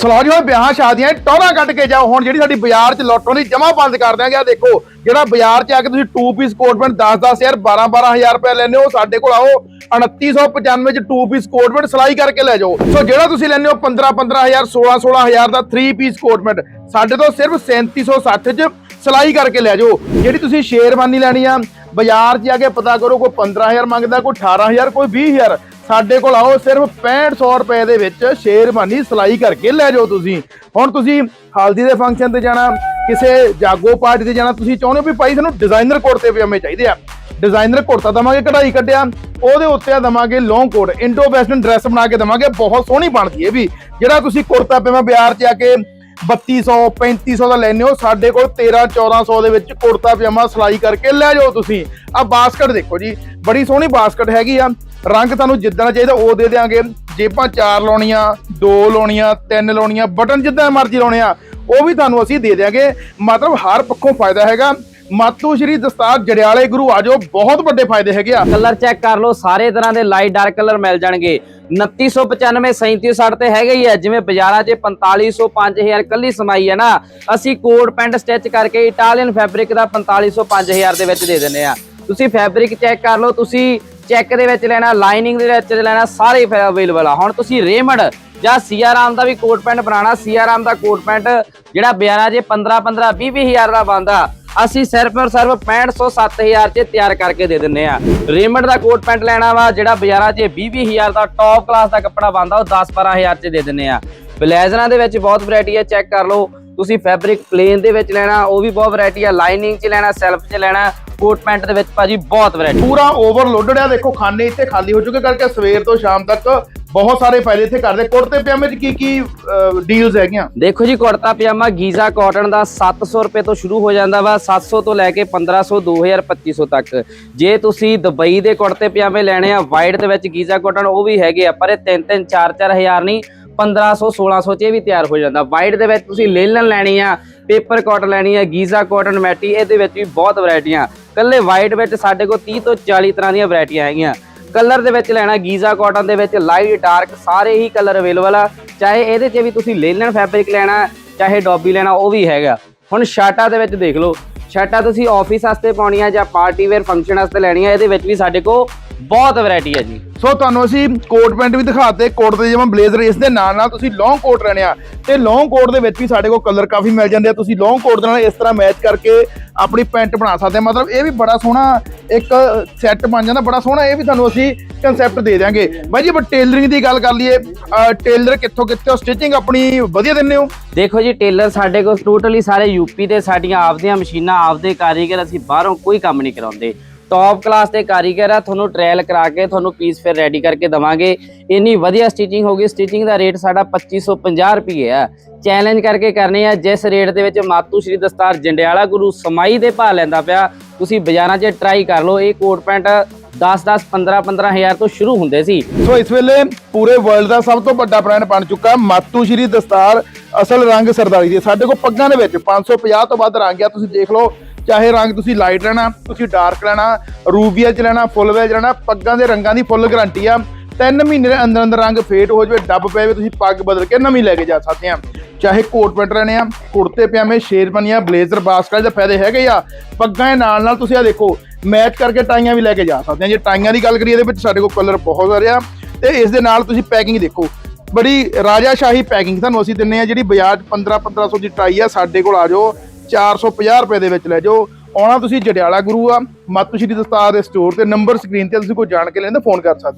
Slow ਜੀ ਹੁਣ ਵਿਆਹਾਂ ਸ਼ਾਦੀਆਂ 'ਚ ਟੌਰਾਂ ਕੱਢ ਕੇ ਜਾਓ। ਹੁਣ ਜਿਹੜੀ ਸਾਡੀ ਬਾਜ਼ਾਰ 'ਚ ਲੋਟੋ ਦੀ ਜਮਾ ਬੰਦ ਕਰ ਦਿਆਂਗੇ। ਆ ਦੇਖੋ, ਜਿਹੜਾ ਬਾਜ਼ਾਰ 'ਚ ਆ ਕੇ ਤੁਸੀਂ 2 ਪੀਸ ਕੋਟ ਪੈਂਟ 10 ਹਜ਼ਾਰ 12 12000 ਰੁਪਏ ਲੈਂਦੇ ਹੋ, ਸਾਡੇ ਕੋਲ ਆਓ 2995 'ਚ 2 ਪੀਸ ਕੋਟ ਪੈਂਟ ਸਿਲਾਈ ਕਰਕੇ ਲੈ ਜਾਓ। ਸੋ ਜਿਹੜਾ ਤੁਸੀਂ ਲੈਂਦੇ ਹੋ 15 15000 16 16000 ਦਾ 3 ਪੀਸ ਕੋਟ ਪੈਂਟ ਸਾਡੇ ਤੋਂ ਸਿਰਫ 3760 'ਚ ਸਿਲਾਈ ਕਰਕੇ ਲੈ ਜਾਓ। ਜਿਹੜੀ ਤੁਸੀਂ ਸ਼ੇਰਵਾਨੀ ਲੈਣੀ ਆ ਬਾਜ਼ਾਰ 'ਚ ਜਾ ਕੇ ਪਤਾ ਕਰੋ ਕੋਈ 15000 ਮੰਗਦਾ, ਕੋਈ 18000 ਕੋਈ 20000 ਸਾਡੇ ਕੋਲ ਆਓ ਸਿਰਫ 6500 ਰੁਪਏ ਦੇ ਵਿੱਚ ਸ਼ੇਰਵਾਨੀ ਸਿਲਾਈ ਕਰਕੇ ਲੈ ਜਾਓ ਤੁਸੀਂ। ਹੁਣ ਤੁਸੀਂ ਹਲਦੀ ਦੇ ਫੰਕਸ਼ਨ ਤੇ ਜਾਣਾ, ਕਿਸੇ ਜਾਗੋ ਪਾਰਟੀ ਤੇ ਜਾਣਾ, ਤੁਸੀਂ ਚਾਹੁੰਦੇ ਹੋ ਵੀ ਭਾਈ ਸਾਨੂੰ ਡਿਜ਼ਾਈਨਰ ਕੁੜਤੇ ਪਜਾਮੇ ਚਾਹੀਦੇ ਆ। ਡਿਜ਼ਾਈਨਰ ਕੁੜਤਾ ਦਵਾਂਗੇ, ਕਢਾਈ ਕੱਢਿਆ, ਉਹਦੇ ਉੱਤੇ ਦਵਾਂਗੇ long coat Indo western dress ਬਣਾ ਕੇ ਦਵਾਂਗੇ, ਬਹੁਤ ਸੋਹਣੀ ਬਣਦੀ ਹੈ ਵੀ। ਜਿਹੜਾ ਤੁਸੀਂ ਕੁੜਤਾ ਪਜਾਮਾ ਬਾਜ਼ਾਰ 'ਚ ਆ ਕੇ 3200 3500 ਦਾ ਲੈਨੇ ਹੋ। ਸਾਡੇ ਕੋਲ 13 1400 ਦੇ ਵਿੱਚ ਕੁੜਤਾ, ਪਜਾਮਾ ਸਿਲਾਈ ਕਰਕੇ ਲੈ ਜਾਓ ਤੁਸੀਂ। ਆ ਬਾਸਕਟ ਦੇਖੋ ਜੀ। ਬੜੀ ਸੋਹਣੀ ਬਾਸਕਟ ਹੈਗੀ ਆ। ਰੰਗ ਤੁਹਾਨੂੰ ਜਿੱਦਾਂ ਚਾਹੀਦਾ ਉਹ ਦੇ ਦੇਾਂਗੇ ਜੇਬਾਂ ਚਾਰ ਲਾਉਣੀਆਂ, ਦੋ ਲਾਉਣੀਆਂ, ਤਿੰਨ ਲਾਉਣੀਆਂ, ਬਟਨ ਜਿੱਦਾਂ ਮਰਜ਼ੀ ਲਾਉਣੇ ਆ। ਉਹ ਵੀ ਤੁਹਾਨੂੰ ਅਸੀਂ ਦੇ ਦੇਾਂਗੇ ਮਤਲਬ ਹਰ ਪੱਖੋਂ ਫਾਇਦਾ ਹੈਗਾ। ਮਾਤੂ ਸ਼੍ਰੀ ਦਸਤਾਰ ਜੜਿਆਲੇ ਗੁਰੂ ਆਜੋ ਬਹੁਤ ਵੱਡੇ ਫਾਇਦੇ ਹੈਗੇ ਆ। ਕਲਰ ਚੈੱਕ ਕਰ ਲਓ, ਸਾਰੇ ਤਰ੍ਹਾਂ ਦੇ ਲਾਈਟ ਡਾਰਕ ਕਲਰ ਮਿਲ ਜਾਣਗੇ। 2995 3760 ਤੇ ਹੈਗੇ ਹੀ ਆ, ਜਿਵੇਂ ਬਾਜ਼ਾਰਾਂ 'ਚ 4500 5000 ਕੱਲੀ ਸਮਾਈ ਹੈ ਨਾ। ਅਸੀਂ ਕੋਟ, ਪੈਂਟ ਸਟਿਚ ਕਰਕੇ ਇਟਾਲੀਅਨ ਫੈਬਰਿਕ ਦਾ 4500 5000 ਦੇ ਵਿੱਚ ਦੇ ਦਿੰਦੇ ਆ। ਤੁਸੀਂ ਫੈਬਰਿਕ ਚੈੱਕ ਕਰ ਲਓ, ਤੁਸੀਂ ਚੈੱਕ ਦੇ ਵਿੱਚ ਲੈਣਾ, ਲਾਈਨਿੰਗ ਦੇ ਵਿੱਚ ਲੈਣਾ, ਸਾਰੇ ਅਵੇਲੇਬਲ ਆ। ਹੁਣ ਤੁਸੀਂ ਰੇਮੰਡ ਜਾਂ ਸੀਆਰਾਮ ਦਾ ਵੀ ਕੋਟ ਪੈਂਟ ਬਣਾਉਣਾ। ਸੀਆਰਾਮ ਦਾ ਕੋਟ ਪੈਂਟ ਜਿਹੜਾ ਬਾਜ਼ਾਰਾਂ 'ਚ 15 15 20 20000 ਦਾ ਬੰਦਾ ਅਸੀਂ ਸਿਰਫ ਔਰ ਸਿਰਫ 6500 7000 'ਚ ਤਿਆਰ ਕਰਕੇ ਦੇ ਦਿੰਨੇ ਆ ਰੇਮੰਡ ਦਾ ਕੋਟ ਪੈਂਟ ਲੈਣਾ ਵਾ, ਜਿਹੜਾ ਬਾਜ਼ਾਰਾਂ 'ਚ 20 20000 ਦਾ ਟੌਪ ਕਲਾਸ ਦਾ ਕੱਪੜਾ ਬੰਦਾ ਉਹ 10 12000 'ਚ ਦੇ ਦਿੰਨੇ ਆ ਬਲੇਜ਼ਰਾਂ ਦੇ ਵਿੱਚ ਬਹੁਤ ਵੈਰਾਈਟੀ ਹੈ ਚੈੱਕ ਕਰ ਲਓ। ਤੁਸੀਂ ਫੈਬਰਿਕ ਪਲੇਨ ਦੇ ਵਿੱਚ ਲੈਣਾ, ਉਹ ਵੀ ਬਹੁਤ ਵੈਰਾਈਟੀ ਆ ਲਾਈਨਿੰਗ 'ਚ ਲੈਣਾ ਸੈਲਫ 'ਚ ਲੈਣਾ, ਕੋਟ ਪੈਂਟ ਦੇ ਵਿੱਚ ਭਾਜੀ ਬਹੁਤ ਵੈਰਾਈਟੀ ਪੂਰਾ ਓਵਰਲੋਡਡ ਆ, ਦੇਖੋ, ਖਾਨੇ ਇੱਥੇ ਖਾਲੀ ਹੋ ਚੁੱਕੇ, ਕਰਕੇ ਸਵੇਰ ਤੋਂ ਸ਼ਾਮ ਤੱਕ ਬਹੁਤ ਸਾਰੇ ਫਾਇਦੇ ਇੱਥੇ ਕਰਦੇ ਕੁੜਤੇ ਪਜਾਮੇ 'ਚ ਕੀ ਕੀ ਡੀਲਸ ਹੈਗੀਆਂ? ਦੇਖੋ ਜੀ, ਕੁੜਤਾ ਪਜਾਮਾ ਗੀਜ਼ਾ ਕਾਟਨ ਦਾ 700 ਰੁਪਏ ਤੋਂ ਸ਼ੁਰੂ ਹੋ ਜਾਂਦਾ ਵਾ 700 ਤੋਂ ਲੈ ਕੇ 1500 2000 2500 ਤੱਕ। ਜੇ ਤੁਸੀਂ ਦੁਬਈ ਦੇ ਕੁੜਤੇ ਪਜਾਮੇ ਲੈਣੇ ਆ ਵਾਈਟ ਦੇ ਵਿੱਚ ਗੀਜ਼ਾ ਕਾਟਨ ਉਹ ਵੀ ਹੈਗੇ ਆ, ਪਰ ਇਹ 3 3 4 4000 ਨਹੀਂ 1500 1600 ਚ ਇਹ ਵੀ ਤਿਆਰ ਹੋ ਜਾਂਦਾ। ਵਾਈਟ ਦੇ ਵਿੱਚ ਤੁਸੀਂ ਲੇਲਨ ਲੈਣੀ ਆ ਪੇਪਰ ਕਾਟਨ ਲੈਣੀ ਆ, ਗੀਜ਼ਾ ਕਾਟਨ ਮੈਟੀ ਇਹਦੇ ਵਿੱਚ ਵੀ ਬਹੁਤ ਵੈਰਾਈਟੀਆਂ ਕੱਲੇ ਵਾਈਟ ਵਿੱਚ ਸਾਡੇ ਕੋਲ 30 ਤੋਂ 40 ਤਰ੍ਹਾਂ ਦੀਆਂ ਵੈਰਾਈਟੀਆਂ ਹੈਗੀਆਂ। ਕਲਰ ਦੇ ਵਿੱਚ ਲੈਣਾ, ਗੀਜ਼ਾ ਕਾਟਨ ਦੇ ਵਿੱਚ ਲਾਈਟ ਡਾਰਕ ਸਾਰੇ ਹੀ ਕਲਰ ਅਵੇਲੇਬਲ ਆ। ਚਾਹੇ ਇਹਦੇ 'ਚ ਵੀ ਤੁਸੀਂ ਲੇਲਨ ਫੈਬਰਿਕ ਲੈਣਾ, ਚਾਹੇ ਡੋਬੀ ਲੈਣਾ, ਉਹ ਵੀ ਹੈਗਾ। ਹੁਣ ਸ਼ਰਟਾਂ ਦੇ ਵਿੱਚ ਦੇਖ ਲਓ। ਸ਼ਰਟਾਂ ਤੁਸੀਂ ਆਫਿਸ ਵਾਸਤੇ ਪਾਉਣੀਆਂ ਜਾਂ ਪਾਰਟੀ ਵੇਅਰ ਫੰਕਸ਼ਨ ਵਾਸਤੇ ਲੈਣੀਆਂ, ਇਹਦੇ ਵਿੱਚ ਵੀ ਸਾਡੇ ਕੋਲ ਬਹੁਤ ਵੈਰਾਈਟੀ ਹੈ ਜੀ। ਸੋ ਤੁਹਾਨੂੰ ਅਸੀਂ ਕੋਟ ਪੈਂਟ ਵੀ ਦਿਖਾਤੇ ਕੋਟ ਦੇ ਜਿਵੇਂ ਬਲੇਜ਼ਰ ਇਸ ਦੇ ਨਾਲ ਨਾਲ ਤੁਸੀਂ ਲੌਂਗ ਕੋਟ ਲੈਣੇ ਆ। ਤੇ ਲੌਂਗ ਕੋਟ ਦੇ ਵਿੱਚ ਵੀ ਸਾਡੇ ਕੋਲ ਕਲਰ ਕਾਫੀ ਮਿਲ ਜਾਂਦੇ ਆ। ਤੁਸੀਂ ਲੌਂਗ ਕੋਟ ਦੇ ਨਾਲ ਇਸ ਤਰ੍ਹਾਂ ਮੈਚ ਕਰਕੇ ਆਪਣੀ ਪੈਂਟ ਬਣਾ ਸਕਦੇ ਆ। ਮਤਲਬ ਇਹ ਵੀ ਬੜਾ ਸੋਹਣਾ ਇੱਕ ਸੈੱਟ ਬਣ ਜਾਂਦਾ ਬੜਾ ਸੋਹਣਾ ਇਹ ਵੀ ਤੁਹਾਨੂੰ ਅਸੀਂ ਕਨਸੈਪਟ ਦੇ ਦਿਆਂਗੇ। ਬਾਈ ਜੀ ਆਪਾਂ ਟੇਲਰਿੰਗ ਦੀ ਗੱਲ ਕਰ ਲਈਏ। ਟੇਲਰ ਕਿੱਥੋਂ ਕਿੱਥੋਂ ਸਟਿਚਿੰਗ ਆਪਣੀ ਵਧੀਆ ਦਿੰਦੇ ਹੋ? ਦੇਖੋ ਜੀ ਟੇਲਰ ਸਾਡੇ ਕੋਲ ਟੋਟਲੀ ਸਾਰੇ ਯੂਪੀ ਦੇ ਸਾਡੀਆਂ ਆਪਦੀਆਂ ਮਸ਼ੀਨਾਂ ਆਪਦੇ ਕਾਰੀਗਰ ਅਸੀਂ ਬਾਹਰੋਂ ਕੋਈ ਕੰਮ ਨਹੀਂ ਕਰਾਉਂਦੇ। ਟੌਪ ਕਲਾਸ ਦੇ ਕਾਰੀਗਰ ਆ, ਤੁਹਾਨੂੰ ਟ੍ਰਾਇਲ ਕਰਾ ਕੇ ਤੁਹਾਨੂੰ ਪੀਸ ਫਿਰ ਰੈਡੀ ਕਰਕੇ ਦਵਾਂਗੇ। ਇੰਨੀ ਵਧੀਆ ਸਟਿਚਿੰਗ ਹੋਗੀ ਸਟਿਚਿੰਗ ਦਾ ਰੇਟ ਸਾਡਾ 2550 ਰੁਪਏ ਆ। ਚੈਲੰਜ ਕਰਕੇ ਕਰਨੇ ਆ, ਜਿਸ ਰੇਟ ਦੇ ਵਿੱਚ ਮਾਤੂ ਸ਼੍ਰੀ ਦਸਤਾਰ ਜੰਡਿਆਲਾ ਗੁਰੂ ਸਮਾਈ ਦੇ ਭਾਅ ਲੈਂਦਾ ਪਿਆ, ਤੁਸੀਂ ਬਾਜ਼ਾਰਾਂ 'ਚ ਟਰਾਈ ਕਰ ਲਓ, ਇਹ ਕੋਟ ਪੈਂਟ 10 10 15 15000 ਤੋਂ ਸ਼ੁਰੂ ਹੁੰਦੇ ਸੀ। ਸੋ ਇਸ ਵੇਲੇ ਪੂਰੇ ਵਰਲਡ ਦਾ ਸਭ ਤੋਂ ਵੱਡਾ ਬ੍ਰਾਂਡ ਬਣ ਚੁੱਕਾ ਮਾਤੂ ਸ਼੍ਰੀ ਦਸਤਾਰ ਅਸਲ ਰੰਗ ਸਰਦਾਰੀ ਦੇ। ਸਾਡੇ ਕੋਲ ਪੱਗਾਂ ਦੇ ਵਿੱਚ 550 ਤੋਂ ਵੱਧ ਰੰਗ ਆ। ਤੁਸੀਂ ਦੇਖ ਲਓ, ਚਾਹੇ ਰੰਗ ਤੁਸੀਂ ਲਾਈਟ ਲੈਣਾ, ਤੁਸੀਂ ਡਾਰਕ ਲੈਣਾ ਰੂਬੀਆ ਚ ਲੈਣਾ ਫੁੱਲ ਵੇਜ ਲੈਣਾ, ਪੱਗਾਂ ਦੇ ਰੰਗਾਂ ਦੀ ਫੁੱਲ ਗਾਰੰਟੀ ਆ। ਤਿੰਨ ਮਹੀਨੇ ਦੇ ਅੰਦਰ ਅੰਦਰ ਰੰਗ ਫੇਟ ਹੋ ਜਾਵੇ, ਡੱਬ ਪਏ ਹੋਵੇ ਤੁਸੀਂ ਪੱਗ ਬਦਲ ਕੇ ਨਵੀਂ ਲੈ ਕੇ ਜਾ ਸਕਦੇ ਆ। ਚਾਹੇ ਕੋਟ ਪੈਂਟ ਲੈਣੇ ਆ, ਕੁੜਤੇ, ਪਜਾਮੇ ਸ਼ੇਰਵਾਨੀਆਂ ਬਲੇਜ਼ਰ, ਬਾਸਕਟ ਦੇ ਫਾਇਦੇ ਹੈਗੇ ਆ। ਪੱਗਾਂ ਦੇ ਨਾਲ ਨਾਲ ਤੁਸੀਂ ਆ ਦੇਖੋ ਮੈਚ ਕਰਕੇ ਟਾਈਆਂ ਵੀ ਲੈ ਕੇ ਜਾ ਸਕਦੇ ਆ ਜੇ ਟਾਈਆਂ ਦੀ ਗੱਲ ਕਰੀਏ, ਇਹਦੇ ਵਿੱਚ ਸਾਡੇ ਕੋਲ ਕਲਰ ਬਹੁਤ ਸਾਰੇ ਆ। ਤੇ ਇਸ ਦੇ ਨਾਲ ਤੁਸੀਂ ਪੈਕਿੰਗ ਦੇਖੋ। ਬੜੀ ਰਾਜਾਸ਼ਾਹੀ ਪੈਕਿੰਗ ਤੁਹਾਨੂੰ ਅਸੀਂ ਦਿੰਨੇ ਆ, ਜਿਹੜੀ ਬਾਜ਼ਾਰ 'ਚ 15 1500 ਦੀ ਟਾਈ ਆ, ਸਾਡੇ ਕੋਲ ਆ ਜਾਓ। 450 ਰੁਪਏ ਦੇ ਵਿੱਚ ਲੈ ਜਾਓ। ਆਉਣਾ ਤੁਸੀਂ ਜੜਿਆਲਾ ਗੁਰੂ ਆ, ਮਾਤੂ ਸ਼੍ਰੀ ਦਸਤਾਰ ਦੇ ਸਟੋਰ ਤੇ ਨੰਬਰ ਸਕਰੀਨ ਤੇ ਤੁਸੀਂ ਕੋਈ ਜਾਣ ਕੇ ਲੈਂਦੇ ਫੋਨ ਕਰ ਸਕਦੇ ਆ